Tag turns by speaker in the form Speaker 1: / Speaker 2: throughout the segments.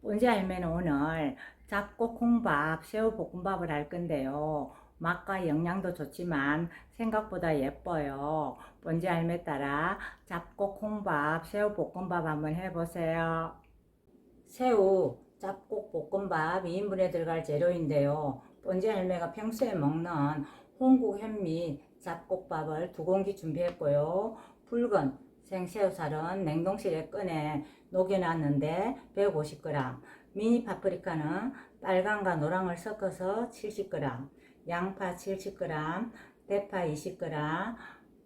Speaker 1: 본지 할매는 오늘 잡곡콩밥, 새우볶음밥을 할 건데요. 맛과 영양도 좋지만 생각보다 예뻐요. 본지 할매 따라 잡곡콩밥, 새우볶음밥 한번 해보세요. 새우, 잡곡볶음밥 2인분에 들어갈 재료인데요. 본지 할매가 평소에 먹는 홍국 현미 잡곡밥을 두 공기 준비했고요. 붉은 생새우살은 냉동실에 꺼내 녹여놨는데 150g, 미니 파프리카는 빨강과 노랑을 섞어서 70g, 양파 70g, 대파 20g,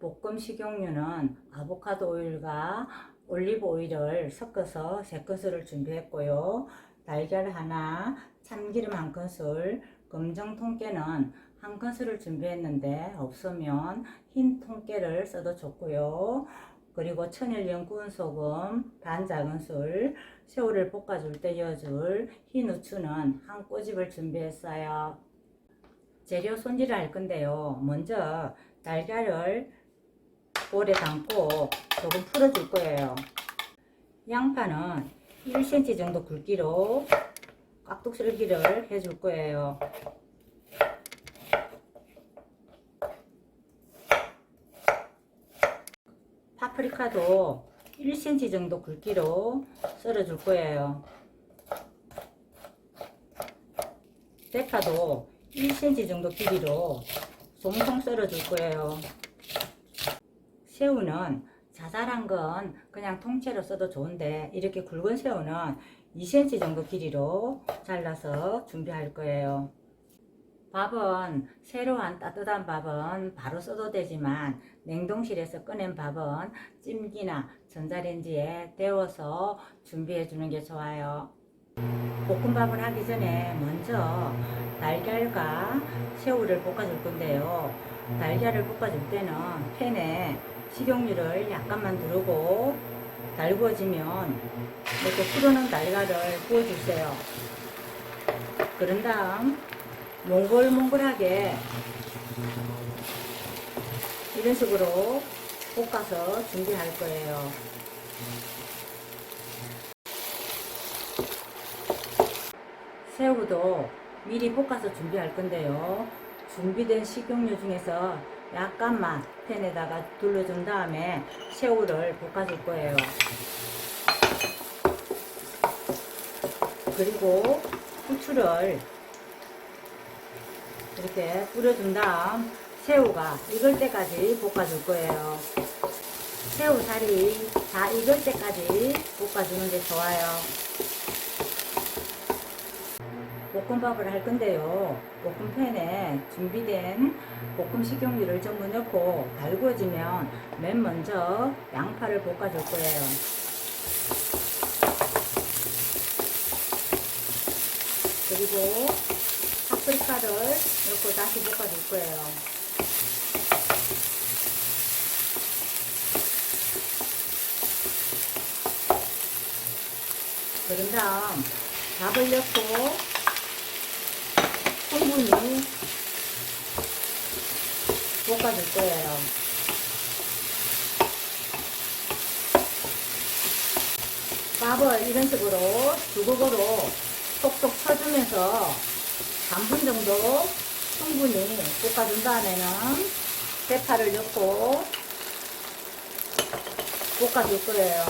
Speaker 1: 볶음 식용유는 아보카도 오일과 올리브 오일을 섞어서 3큰술을 준비했고요. 달걀 하나, 참기름 한 큰술, 검정 통깨는 한 큰술을 준비했는데 없으면 흰 통깨를 써도 좋고요. 그리고 천일염 구운 소금 반 작은 술, 새우를 볶아줄 때 넣어줄 흰 후추는 한 꼬집을 준비했어요. 재료 손질을 할 건데요. 먼저 달걀을 볼에 담고 조금 풀어줄 거예요. 양파는 1cm 정도 굵기로 깍둑 썰기를 해줄 거예요. 파프리카도 1cm 정도 굵기로 썰어줄 거예요. 대파도 1cm 정도 길이로 송송 썰어줄 거예요. 새우는 자잘한 건 그냥 통째로 써도 좋은데 이렇게 굵은 새우는 2cm 정도 길이로 잘라서 준비할 거예요. 밥은 새로 한 따뜻한 밥은 바로 써도 되지만 냉동실에서 꺼낸 밥은 찜기나 전자레인지에 데워서 준비해 주는 게 좋아요. 볶음밥을 하기 전에 먼저 달걀과 새우를 볶아줄 건데요. 달걀을 볶아줄 때는 팬에 식용유를 약간만 두르고 달구어지면 이렇게 풀어놓은 달걀을 구워주세요. 그런 다음 몽글몽글하게 이런 식으로 볶아서 준비할 거예요. 새우도 미리 볶아서 준비할 건데요. 준비된 식용유 중에서 약간만 팬에다가 둘러준 다음에 새우를 볶아줄 거예요. 그리고 후추를 이렇게 뿌려준 다음 새우가 익을 때까지 볶아줄 거예요. 새우살이 다 익을 때까지 볶아주는 게 좋아요. 볶음밥을 할 건데요. 볶음팬에 준비된 볶음 식용유를 전부 넣고 달구어지면 맨 먼저 양파를 볶아줄 거예요. 그리고 파프리카를 넣고 다시 볶아줄 거예요. 그런 다음 밥을 넣고 충분히 볶아줄 거예요. 밥을 이런 식으로 두국으로 톡톡 쳐주면서 반분 정도 충분히 볶아준 다음에는 대파를 넣고 볶아줄 거예요.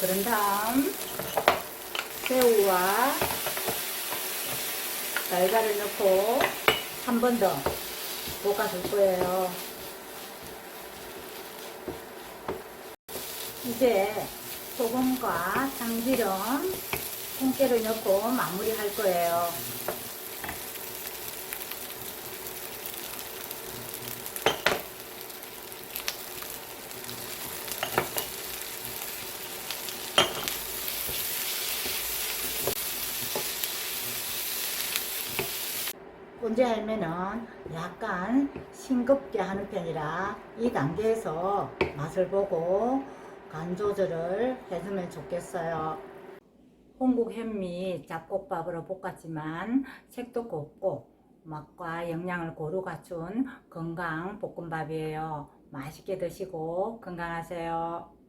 Speaker 1: 그런 다음 새우와 달걀을 넣고 한 번 더 볶아줄 거예요. 이제 소금과 참기름, 통깨를 넣고 마무리할 거예요. 본제 할매는 약간 싱겁게 하는 편이라 이 단계에서 맛을 보고 간 조절을 해주면 좋겠어요. 홍국 현미 잡곡밥으로 볶았지만 색도 곱고 맛과 영양을 고루 갖춘 건강 볶음밥이에요. 맛있게 드시고 건강하세요.